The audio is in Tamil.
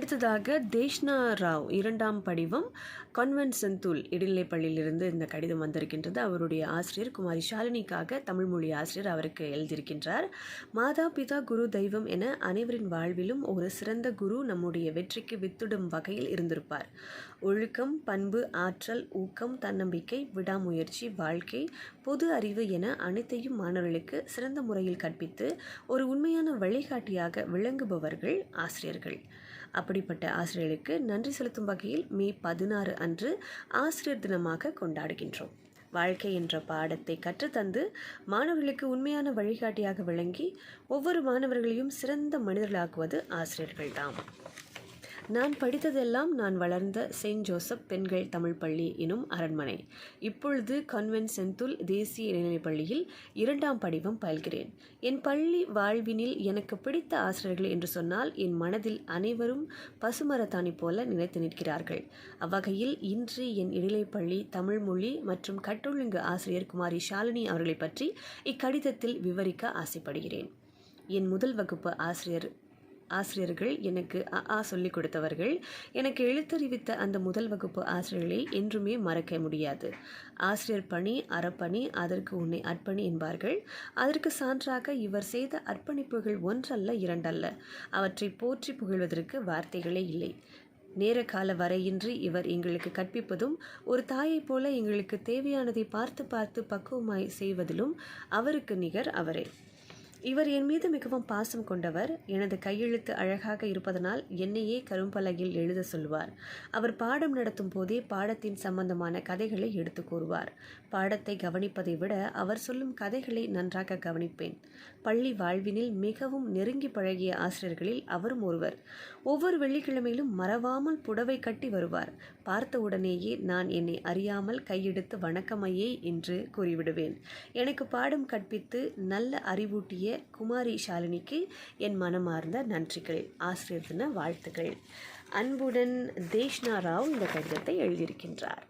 அடுத்ததாக தேஷ்னா ராவ் இரண்டாம் படிவம் கான்வென்ட் செந்தூல் இடைநிலைப்பள்ளியிலிருந்து இந்த கடிதம் வந்திருக்கின்றது. அவருடைய ஆசிரியர் குமாரி ஷாலினிக்காக தமிழ் மொழி ஆசிரியர் அவருக்கு எழுதியிருக்கின்றார். மாதா பிதா குரு தெய்வம் என அனைவரின் வாழ்விலும் ஒரு சிறந்த குரு நம்முடைய வெற்றிக்கு வித்துடும் வகையில் இருந்திருப்பார். ஒழுக்கம் பண்பு ஆற்றல் ஊக்கம் தன்னம்பிக்கை விடாமுயற்சி வாழ்க்கை பொது அறிவு என அனைத்தையும் மாணவர்களுக்கு சிறந்த முறையில் கற்பித்து ஒரு உண்மையான வழிகாட்டியாக விளங்குபவர்கள் ஆசிரியர்கள். அப்படிப்பட்ட ஆசிரியர்களுக்கு நன்றி செலுத்தும் வகையில் மே பதினாறு அன்று ஆசிரியர் தினமாக கொண்டாடுகின்றோம். வாழ்க்கை என்ற பாடத்தை கற்றுத்தந்து மாணவர்களுக்கு உண்மையான வழிகாட்டியாக விளங்கி ஒவ்வொரு மாணவர்களையும் சிறந்த மனிதர்களாக்குவது ஆசிரியர்கள்தாம். நான் படித்ததெல்லாம் நான் வளர்ந்த செயின்ட் ஜோசப் பெண்கள் தமிழ் பள்ளி எனும் அரண்மனை. இப்பொழுது கன்வென்ட் செந்துல் தேசிய இடைநிலைப் பள்ளியில் இரண்டாம் படிவம் பயில்கிறேன். என் பள்ளி வாழ்வினில் எனக்கு பிடித்த ஆசிரியர்கள் என்று சொன்னால் என் மனதில் அனைவரும் பசுமரத்தாணி போல நினைத்து நிற்கிறார்கள். அவ்வகையில் இன்று என் இடைநிலைப்பள்ளி தமிழ் மொழி மற்றும் கட்டொழுங்கு ஆசிரியர் குமாரி ஷாலினி அவர்களை பற்றி இக்கடிதத்தில் விவரிக்க ஆசைப்படுகிறேன். என் முதல் வகுப்பு ஆசிரியர் ஆசிரியர்கள் எனக்கு அ ஆ சொல்லிக் கொடுத்தவர்கள். எனக்கு எழுத்தறிவித்த அந்த முதல் வகுப்பு ஆசிரியர்களை என்றுமே மறக்க முடியாது. ஆசிரியர் பணி அறப்பணி அதற்கு உன்னை அர்ப்பணி என்பார்கள். அதற்கு சான்றாக இவர் செய்த அர்ப்பணிப்புகள் ஒன்றல்ல இரண்டல்ல. அவற்றை போற்றி புகழ்வதற்கு வார்த்தைகளே இல்லை. நேர கால வரையின்றி இவர் எங்களுக்கு கற்பிப்பதும் ஒரு தாயைப் போல எங்களுக்கு தேவையானதை பார்த்து பார்த்து பக்குவமாய் செய்வதிலும் அவருக்கு நிகர் அவரே. இவர் என் மீது மிகவும் பாசம் கொண்டவர். எனது கையெழுத்து அழகாக இருப்பதனால் என்னையே கரும்பலகையில் எழுத சொல்வார். அவர் பாடம் நடத்தும் போதே பாடத்தின் சம்பந்தமான கதைகளை எடுத்து கூறுவார். பாடத்தை கவனிப்பதை விட அவர் சொல்லும் கதைகளை நன்றாக கவனிப்பேன். பள்ளி வாழ்வினில் மிகவும் நெருங்கி பழகிய ஆசிரியர்களில் அவரும் ஒருவர். ஒவ்வொரு வெள்ளிக்கிழமையிலும் மறவாமல் புடவை கட்டி வருவார். பார்த்த உடனேயே நான் என்னை அறியாமல் கையெடுத்து வணக்கமையே என்று கூறிவிடுவேன். எனக்கு பாடம் கற்பித்து நல்ல அறிவூட்டிய குமாரி ஷாலினிக்கு என் மனமார்ந்த நன்றிகள் ஆசிரியர் தின வாழ்த்துக்கள். அன்புடன் தேஷ்னா ராவ் இந்த கடிதத்தை எழுதியிருக்கின்றார்.